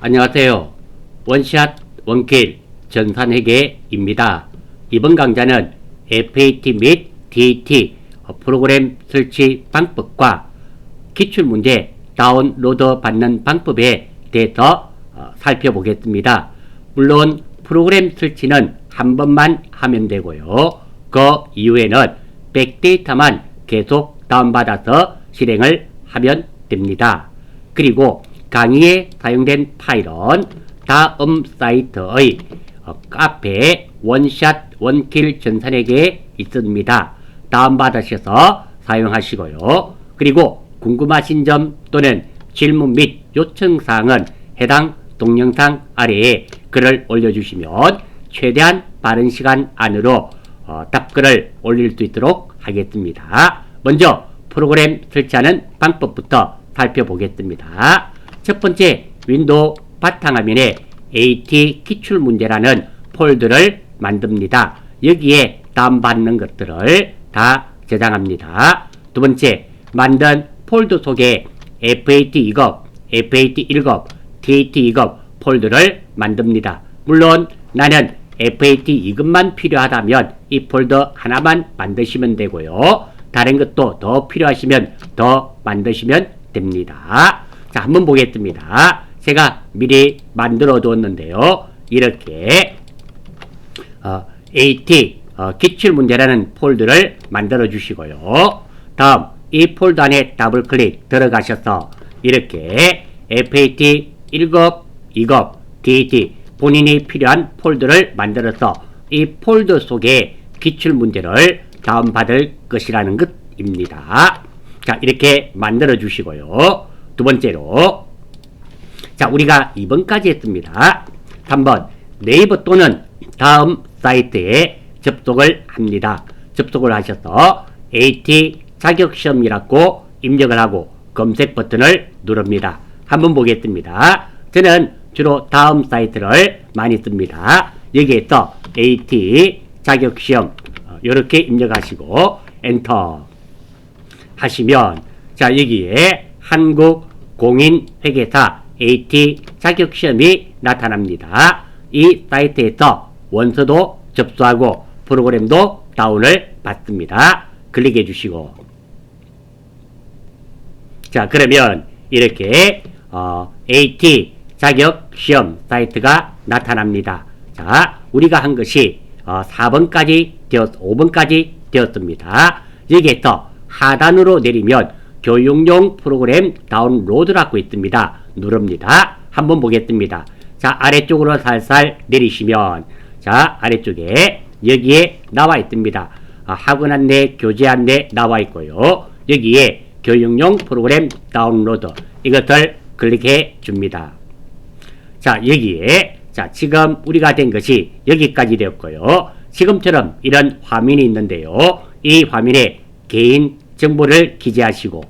안녕하세요. 원샷 원킬 전산회계입니다. 이번 강좌는 FAT 및 DAT 프로그램 설치 방법과 기출문제 다운로드 받는 방법에 대해서 어, 살펴보겠습니다. 물론 프로그램 설치는 한 번만 하면 되고요. 그 이후에는 백데이터만 계속 다운받아서 실행을 하면 됩니다. 그리고 강의에 사용된 파일은 다음 사이트의 어, 카페 원샷 원킬 전산에게 있습니다. 다운받으셔서 사용하시고요. 그리고 궁금하신 점 또는 질문 및 요청 사항은 해당 동영상 아래에 글을 올려주시면 최대한 빠른 시간 안으로 어, 답글을 올릴 수 있도록 하겠습니다. 먼저 프로그램 설치하는 방법부터 살펴보겠습니다. 첫 번째 윈도우 바탕화면에 AT 기출 문제라는 폴더를 만듭니다. 여기에 다운받는 것들을 다 저장합니다. 두 번째 만든 폴더 속에 FAT 2급, FAT 1급, TAT 2급 폴더를 만듭니다. 물론 나는 FAT 2급만 필요하다면 이 폴더 하나만 만드시면 되고요. 다른 것도 더 필요하시면 더 만드시면 됩니다. 자, 한번 보겠습니다. 제가 미리 만들어 두었는데요. 이렇게 어, AT 어, 기출 문제라는 폴더를 만들어 주시고요. 다음 이 폴더 안에 더블 클릭 들어가셔서 이렇게 FAT 1급, 2급, DAT 본인이 필요한 폴더를 만들어서 이 폴더 속에 기출 문제를 다운받을 것이라는 것입니다. 자, 이렇게 만들어 주시고요. 두 번째로 자, 우리가 2번까지 했습니다. 3번 네이버 또는 다음 사이트에 접속을 합니다. 접속을 하셔서 AT 자격시험이라고 입력을 하고 검색 버튼을 누릅니다. 한번 보겠습니다. 저는 주로 다음 사이트를 많이 씁니다. 여기에서 AT 자격시험 이렇게 입력하시고 엔터 하시면 자 여기에 한국 공인 회계사 AT 자격 시험이 나타납니다. 이 사이트에서 원서도 접수하고 프로그램도 다운을 받습니다. 클릭해 주시고 자 그러면 이렇게 어, AT 자격 시험 사이트가 나타납니다. 자 우리가 한 것이 어, 4번까지 되었 5번까지 되었습니다. 여기에서 하단으로 내리면 교육용 프로그램 다운로드라고 있습니다. 누릅니다. 한번 보겠습니다. 자 아래쪽으로 살살 내리시면 자 아래쪽에 여기에 나와 있습니다. 아, 학원 안내, 교재 안내 나와 있고요. 여기에 교육용 프로그램 다운로드 이것을 클릭해 줍니다. 자 여기에 자 지금 우리가 된 것이 여기까지 되었고요. 지금처럼 이런 화면이 있는데요. 이 화면에 개인 정보를 기재하시고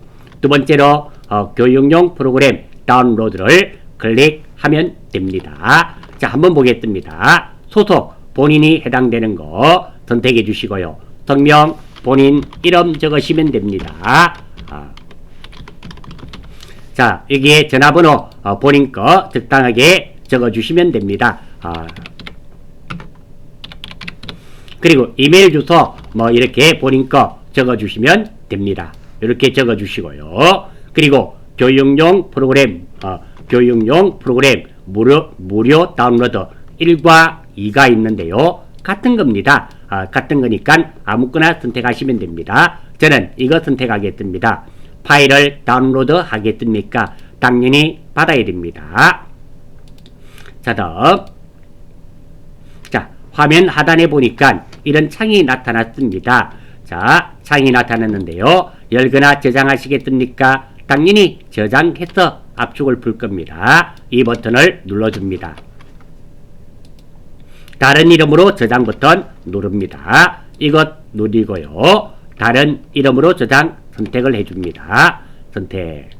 두 번째로 어, 교육용 프로그램 다운로드를 클릭하면 됩니다. 자 한번 보겠습니다. 소속 본인이 해당되는 거 선택해 주시고요. 성명 본인 이름 적으시면 됩니다. 아. 자 여기에 전화번호 어, 본인 거 적당하게 적어주시면 됩니다. 아. 그리고 이메일 주소 뭐 이렇게 본인 거 적어주시면 됩니다. 이렇게 적어주시고요. 그리고 교육용 프로그램 어, 교육용 프로그램 무료 무료 다운로드 1과 2가 있는데요. 같은 겁니다. 아, 같은 거니까 아무거나 선택하시면 됩니다. 저는 이거 선택하겠습니다. 파일을 다운로드 하겠습니까? 당연히 받아야 됩니다. 자, 다음. 자, 화면 하단에 보니까 이런 창이 나타났습니다. 자, 창이 나타났는데요. 열거나 저장하시겠습니까? 당연히 저장해서 압축을 풀 겁니다. 이 버튼을 눌러줍니다. 다른 이름으로 저장 버튼 누릅니다. 이것 누리고요. 다른 이름으로 저장 선택을 해줍니다. 선택.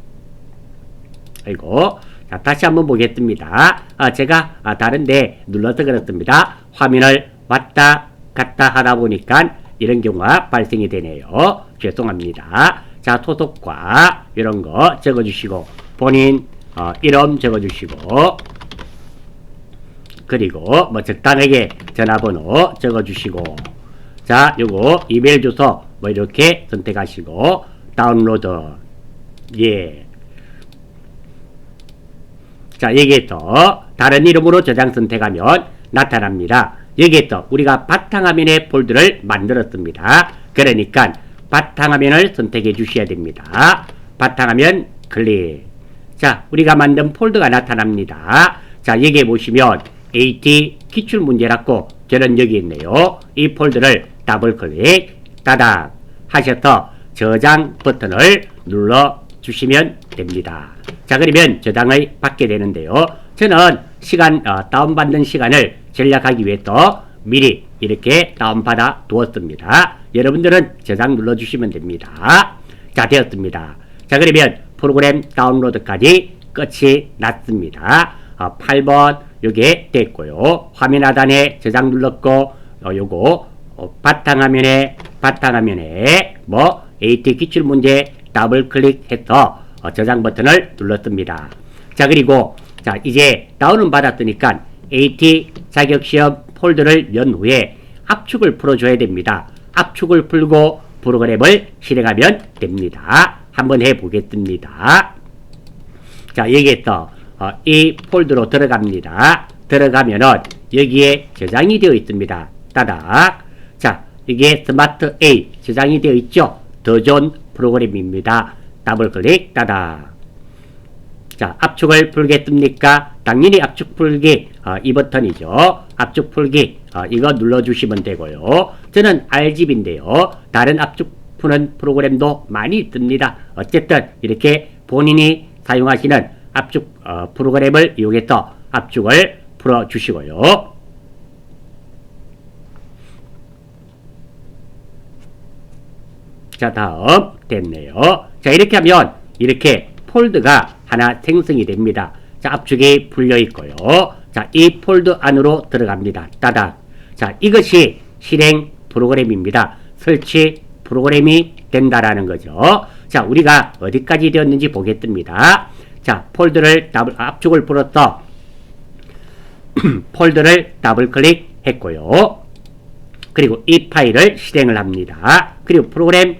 아이고. 자, 다시 한번 보겠습니다. 아, 제가 아, 다른데 눌러서 그렇습니다. 화면을 왔다 갔다 하다 보니까 이런 경우가 발생이 되네요. 죄송합니다. 자, 소속과 이런 거 적어주시고 본인 어, 이름 적어주시고 그리고 뭐 적당하게 전화번호 적어주시고 자 요거 이메일 주소 뭐 이렇게 선택하시고 다운로드 예. 자 여기에 또 다른 이름으로 저장 선택하면 나타납니다. 여기에 또 우리가 바탕화면에 폴더를 만들었습니다. 그러니까 바탕화면을 선택해 주셔야 됩니다. 바탕화면 클릭. 자, 우리가 만든 폴더가 나타납니다. 자, 여기에 보시면 AT 기출 문제라고 저는 여기 있네요. 이 폴더를 더블 클릭, 따닥 하셔서 저장 버튼을 눌러 주시면 됩니다. 자, 그러면 저장을 받게 되는데요. 저는 시간, 어, 다운받는 시간을 전략하기 위해서 미리 이렇게 다운받아 두었습니다. 여러분들은 저장 눌러주시면 됩니다. 자, 되었습니다. 자, 그러면 프로그램 다운로드까지 끝이 났습니다. 어, 8번 요게 됐고요. 화면 하단에 저장 눌렀고 어, 요거 어, 바탕화면에 바탕화면에 뭐 AT 기출 문제 더블 클릭해서 어, 저장 버튼을 눌렀습니다. 자 그리고 자 이제 다운은 받았으니까 AT 자격시험 폴더를 연 후에 압축을 풀어줘야 됩니다. 압축을 풀고 프로그램을 실행하면 됩니다. 한번 해보겠습니다. 자 여기에서 어, 이 폴더로 들어갑니다. 들어가면은 여기에 저장이 되어 있습니다. 따닥. 자 이게 스마트 A 저장이 되어 있죠. 더 좋은 프로그램입니다. 더블 클릭 따닥. 자 압축을 풀겠습니까? 당연히 압축 풀기 어, 이 버튼이죠. 압축 풀기 어, 이거 눌러주시면 되고요. 저는 RGB인데요. 다른 압축 푸는 프로그램도 많이 있습니다. 어쨌든 이렇게 본인이 사용하시는 압축 어, 프로그램을 이용해서 압축을 풀어 주시고요. 자 다음 됐네요. 자 이렇게 하면 이렇게 폴드가 하나 생성이 됩니다. 자 압축이 풀려 있고요. 자 이 폴드 안으로 들어갑니다. 따닥. 자 이것이 실행 프로그램입니다. 설치 프로그램이 된다라는 거죠. 자 우리가 어디까지 되었는지 보겠습니다. 자 폴드를 더블 압축을 풀었어. 폴더를 더블 클릭했고요. 그리고 이 파일을 실행을 합니다. 그리고 프로그램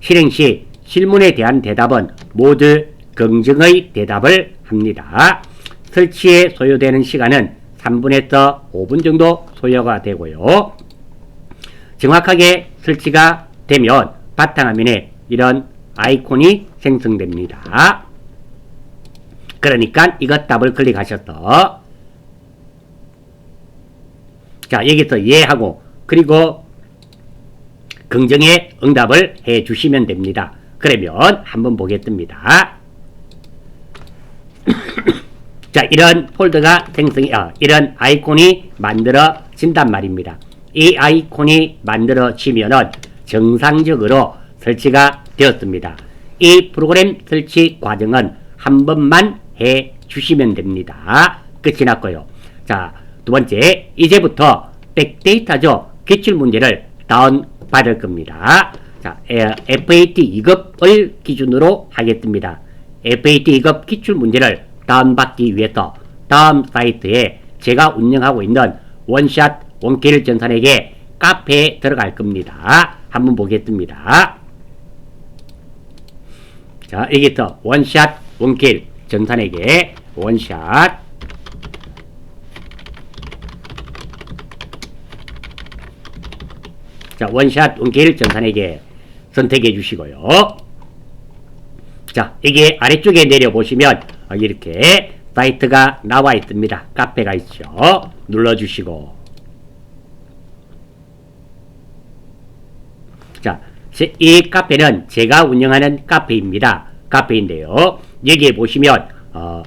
실행 시 실문에 대한 대답은 모두 긍정의 대답을 합니다. 설치에 소요되는 시간은 3분에서 5분 정도 소요가 되고요. 정확하게 설치가 되면 바탕화면에 이런 아이콘이 생성됩니다. 그러니까 이것 더블 클릭하셔서 자 여기서 예하고 그리고 긍정의 응답을 해 주시면 됩니다. 그러면 한번 보겠습니다. 자 이런 폴더가 생성이 어, 이런 아이콘이 만들어진단 말입니다. 이 아이콘이 만들어지면은 정상적으로 설치가 되었습니다. 이 프로그램 설치 과정은 한 번만 해 주시면 됩니다. 끝이 났고요. 자, 두 번째, 이제부터 백데이터죠. 기출 문제를 다운 받을 겁니다. 자, FAT 2급을 기준으로 하겠습니다. FAT 2급 기출 문제를 다운받기 위해서 다음 사이트에 제가 운영하고 있는 원샷 원킬 전산에게 카페에 들어갈 겁니다. 한번 보겠습니다. 자, 여기서 원샷 원킬 전산에게 원샷 자, 원샷 원킬 전산에게 선택해 주시고요. 자, 여기 아래쪽에 내려보시면 어, 이렇게 사이트가 나와 있습니다. 카페가 있죠. 눌러주시고 자, 이 카페는 제가 운영하는 카페입니다. 카페인데요. 여기에 보시면 어,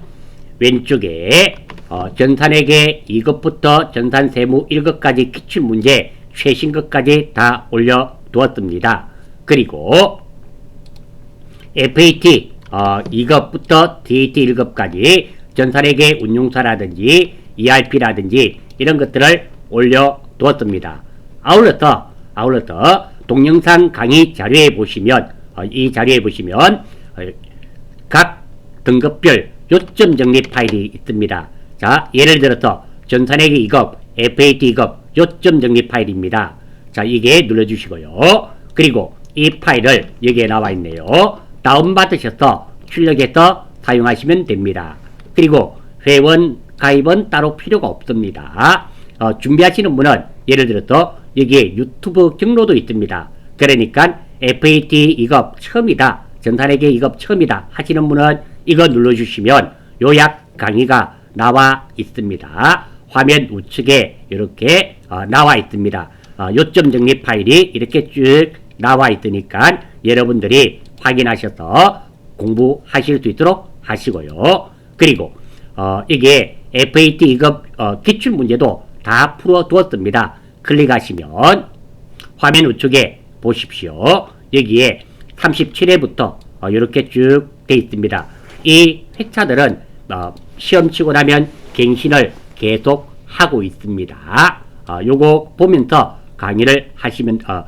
왼쪽에 어, 전산에게 2급부터 전산 세무 1급까지 기출 문제 최신 것까지 다 올려 두었습니다. 그리고 FAT 어, 2급부터 DAT 1급까지 전산에게 운용사라든지 ERP라든지 이런 것들을 올려 두었습니다. 아울러서 아울러서 동영상 강의 자료에 보시면 어, 이 자료에 보시면 어, 각 등급별 요점 정리 파일이 있습니다. 자, 예를 들어서 전산회계 2급, FAT 2급 요점 정리 파일입니다. 자, 이게 눌러주시고요. 그리고 이 파일을 여기에 나와 있네요. 다운받으셔서 출력해서 사용하시면 됩니다. 그리고 회원 가입은 따로 필요가 없습니다. 어, 준비하시는 분은 예를 들어서 여기에 유튜브 경로도 있습니다. 그러니까 FAT 2급 처음이다. 전산회계 2급 처음이다 하시는 분은 이거 눌러주시면 요약 강의가 나와 있습니다. 화면 우측에 이렇게 어, 나와 있습니다. 어, 요점 정리 파일이 이렇게 쭉 나와 있으니까 여러분들이 확인하셔서 공부하실 수 있도록 하시고요. 그리고 어, 이게 FAT 2급 어, 기출 문제도 다 풀어 두었습니다. 클릭하시면 화면 우측에 보십시오. 여기에 37회부터 어, 이렇게 쭉 돼 있습니다. 이 회차들은 어, 시험 치고 나면 갱신을 계속 하고 있습니다. 어, 요거 보면서 강의를 하시면 어,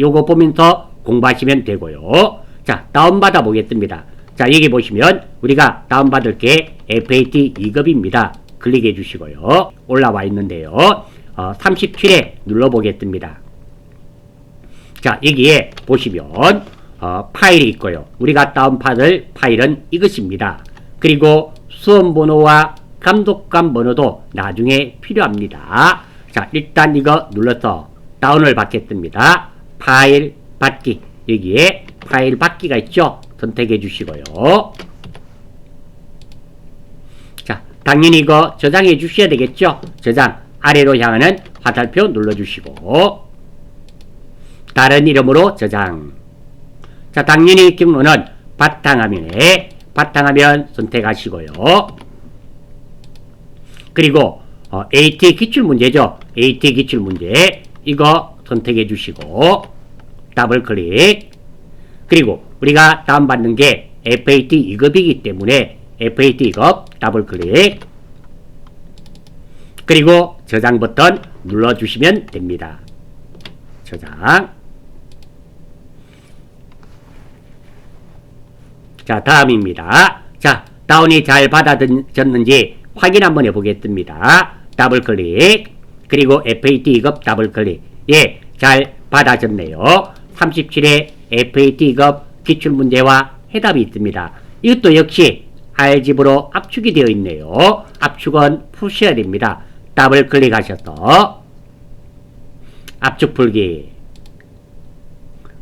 요거 보면서 공부하시면 되고요. 자, 다운받아 보겠습니다. 자, 여기 보시면 우리가 다운받을 게 FAT 2급입니다. 클릭해 주시고요. 올라와 있는데요. 어, 37회 눌러보겠습니다. 자, 여기에 보시면 어, 파일이 있고요. 우리가 다운받을 파일은 이것입니다. 그리고 수험 번호와 감독관 번호도 나중에 필요합니다. 자, 일단 이거 눌러서 다운을 받겠습니다. 파일 받기. 여기에 파일 받기가 있죠? 선택해 주시고요. 자, 당연히 이거 저장해 주셔야 되겠죠? 저장 아래로 향하는 화살표 눌러 주시고 다른 이름으로 저장. 자, 당연히 경로는 바탕화면에 바탕화면 선택하시고요. 그리고 어, AT 기출 문제죠. AT 기출 문제 이거 선택해 주시고 더블 클릭. 그리고 우리가 다운받는 게 FAT 2급이기 때문에 FAT 2급 더블 클릭. 그리고 저장 버튼 눌러 주시면 됩니다. 저장. 자, 다음입니다. 자, 다운이 잘 받아졌는지 확인 한번 해보겠습니다. 더블 클릭. 그리고 FAT 2급 더블 클릭. 예, 잘 받아졌네요. 37회 FAT 2급 기출문제와 해답이 있습니다. 이것도 역시 알집으로 압축이 되어 있네요. 압축은 푸셔야 됩니다. 더블 클릭하셔서 압축 풀기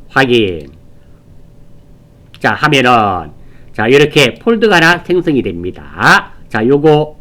확인 자 하면은 자 이렇게 폴드가 하나 생성이 됩니다. 자 요거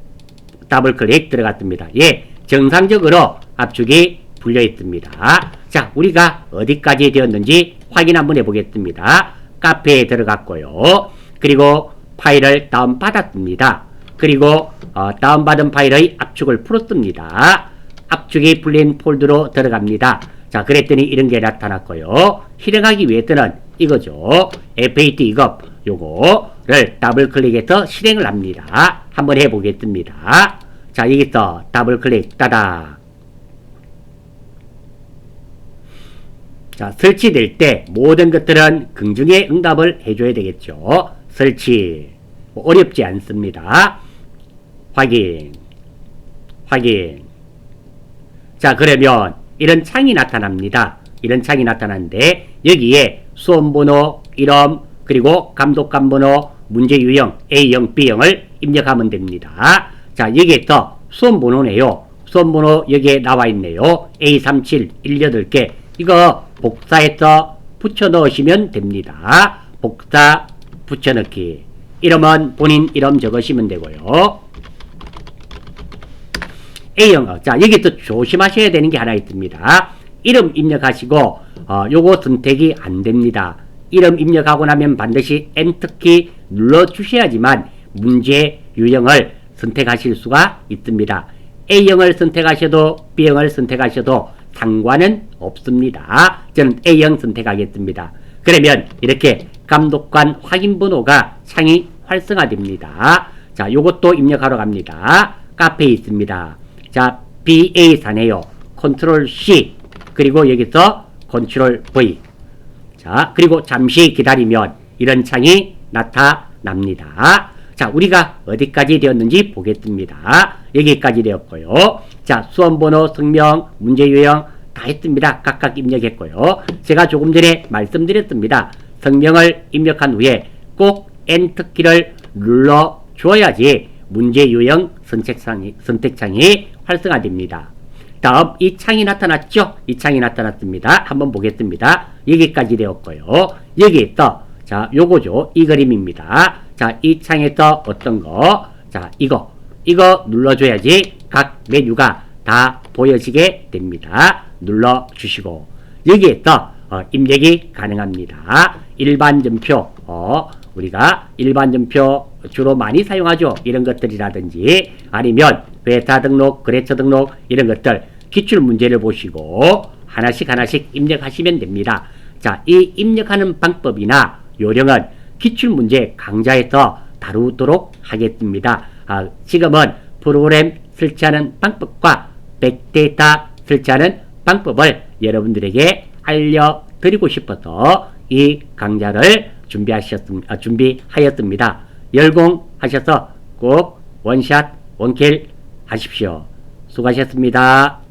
더블 클릭 들어갔습니다. 예 정상적으로 압축이 풀려 있습니다. 자 우리가 어디까지 되었는지 확인 한번 해보겠습니다. 카페에 들어갔고요. 그리고 파일을 다운받았습니다. 그리고 어, 다운받은 파일의 압축을 풀었습니다. 압축이 풀린 폴드로 들어갑니다. 자, 그랬더니 이런 게 나타났고요. 실행하기 위해서는 이거죠. FAT 2급 요거를 더블 클릭해서 실행을 합니다. 한번 해보겠습니다. 자, 여기서 더블 클릭 따다. 자, 설치될 때 모든 것들은 긍정의 응답을 해줘야 되겠죠. 설치. 뭐 어렵지 않습니다. 확인. 확인. 자, 그러면 이런 창이 나타납니다. 이런 창이 나타나는데 여기에 수험번호, 이름, 그리고 감독관 번호, 문제 유형 A형, B형을 입력하면 됩니다. 자, 여기에서 수험번호네요. 수험번호 여기에 나와 있네요. A37 18개. 이거 복사해서 붙여 넣으시면 됩니다. 복사 붙여넣기. 이름은 본인 이름 적으시면 되고요. A형, 자, 여기 또 조심하셔야 되는 게 하나 있습니다. 이름 입력하시고, 어, 요거 선택이 안 됩니다. 이름 입력하고 나면 반드시 엔터키 눌러주셔야지만 문제 유형을 선택하실 수가 있습니다. A형을 선택하셔도 B형을 선택하셔도 상관은 없습니다. 저는 A형 선택하겠습니다. 그러면 이렇게 감독관 확인 번호가 창이 활성화됩니다. 자, 요것도 입력하러 갑니다. 카페에 있습니다. 자, BA4네요. 컨트롤 C. 그리고 여기서 컨트롤 V. 자, 그리고 잠시 기다리면 이런 창이 나타납니다. 자, 우리가 어디까지 되었는지 보겠습니다. 여기까지 되었고요. 자, 수험번호, 성명, 문제 유형 다 했습니다. 각각 입력했고요. 제가 조금 전에 말씀드렸습니다. 성명을 입력한 후에 꼭 엔터키를 눌러 주어야지 문제 유형 선택창이, 선택창이 활성화됩니다. 다음 이 창이 나타났죠? 이 창이 나타났습니다. 한번 보겠습니다. 여기까지 되었고요. 여기 또 자, 요거죠. 이 그림입니다. 자, 이 창에서 어떤 거? 자, 이거. 이거 눌러줘야지 각 메뉴가 다 보여지게 됩니다. 눌러주시고. 여기에 또 어, 입력이 가능합니다. 일반 점표, 어, 우리가 일반 점표 주로 많이 사용하죠. 이런 것들이라든지 아니면 회사 등록, 거래처 등록 이런 것들 기출 문제를 보시고 하나씩 하나씩 입력하시면 됩니다. 자, 이 입력하는 방법이나 요령은 기출 문제 강좌에서 다루도록 하겠습니다. 아, 지금은 프로그램 설치하는 방법과 백데이터 설치하는 방법을 여러분들에게 알려드리고 싶어서 이 강좌를 준비하셨습, 아, 준비하였습니다. 열공하셔서 꼭 원샷 원킬 하십시오. 수고하셨습니다.